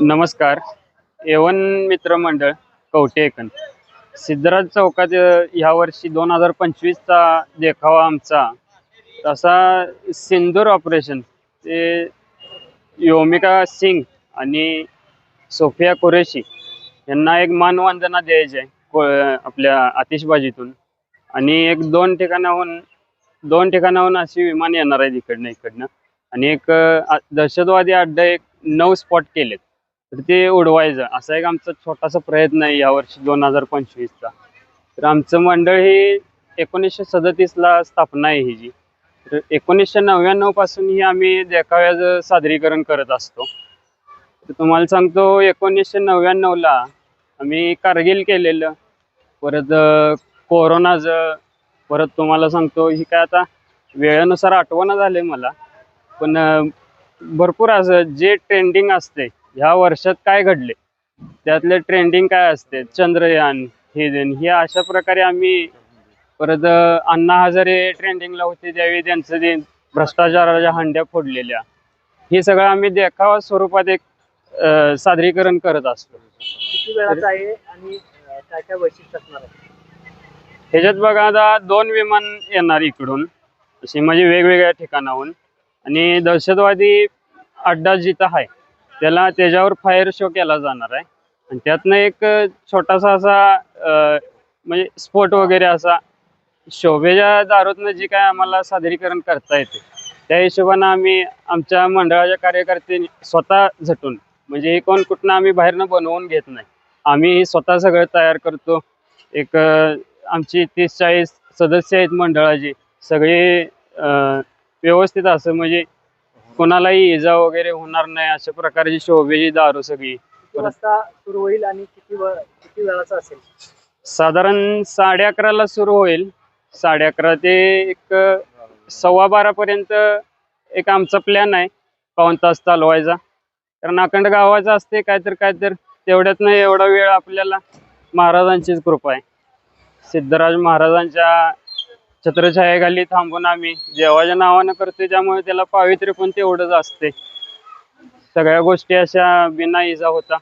नमस्कार. एवन मित्र मंडळ कवटेकन सिद्धराज चौकात ह्या वर्षी दोन हजार पंचवीसचा देखावा आमचा. तसा सिंदूर ऑपरेशन ते योमिका सिंग आणि सोफिया कुरेशी यांना एक मानवंदना द्यायची आहे को- आपल्या आतिषबाजीतून. आणि एक दोन ठिकाणाहून दोन ठिकाणाहून अशी विमान येणार आहेत इकडनं इकडनं. आणि एक दहशतवादी अड्डा एक नऊ स्पॉट केलेत. तर ते उडवायचं. असा एक आमचा छोटासा प्रयत्न आहे यावर्षी दोन हजार पंचवीसचा. तर आमचं मंडळ ही एकोणीसशे सदतीसला स्थापना आहे ही जी. तर एकोणीसशे नव्याण्णवपासून ही आम्ही देखाव्याचं सादरीकरण करत असतो. तर तुम्हाला सांगतो एकोणीसशे नव्याण्णवला आम्ही कारगिल केलेलं. परत कोरोनाचं परत तुम्हाला सांगतो ही काय आता वेळेनुसार आठवणं झाले मला. पण भरपूर असं जे ट्रेंडिंग असते ह्या वर्षात काय घडले? त्यातले ट्रेंडिंग काय असते? चंद्रयान हे देन हे अशा प्रकारे आम्ही परत अण्णा हजारे ट्रेंडिंगला होते त्यावेळी त्यांचं ते भ्रष्टाचाराच्या हंड्या फोडलेल्या. हे सगळं आम्ही देखावा स्वरूपात एक सादरीकरण करत असतो. किती वेळाचा आहे आणि अं, काय काय वैशिष्ट्य असणार आहे? ह्याच्यात बघा आता दोन विमान येणार इकडून असे म्हणजे वेगवेगळ्या ठिकाणाहून. आणि दहशतवादी अड्डा जिथं आहे त्याला त्याच्यावर फायर शो केला जाणार आहे. आणि त्यातनं एक छोटासा असा म्हणजे स्फोट वगैरे असा शोभेच्या दारूतनं जी काय आम्हाला सादरीकरण करता येते त्या हिशोबानं आम्ही आमच्या मंडळाच्या कार्यकर्ते स्वतः झटून म्हणजे हे कोण कुठनं आम्ही बाहेरनं बनवून घेत नाही. आम्ही स्वतः सगळं तयार करतो. एक आमची तीस चाळीस सदस्य आहेत मंडळाची सगळे व्यवस्थित असं म्हणजे कोणालाही इजा वगैरे होणार नाही अशा प्रकारची शोभेची दारू सगळी. वाजता सुरू होईल आणि किती व- किती वेळाचा असेल? साधारण साडे अकराला सुरू होईल. साडे अकरा ते एक सव्वा बारापर्यंत एक आमचा प्लॅन आहे पाऊण तास चालवायचा. कारण अखंड गावाचं असते काय तर काय तर तेवढ्यातनं एवढा वेळ आपल्याला महाराजांचीच कृपा आहे. सिद्धराज महाराजांच्या छत्रछायाखाली थांबून आम्ही देवाच्या नावानं करतोय त्यामुळे त्याला पावित्र्य पण तेवढंच असते सगळ्या गोष्टी अशा बिना इजा होता.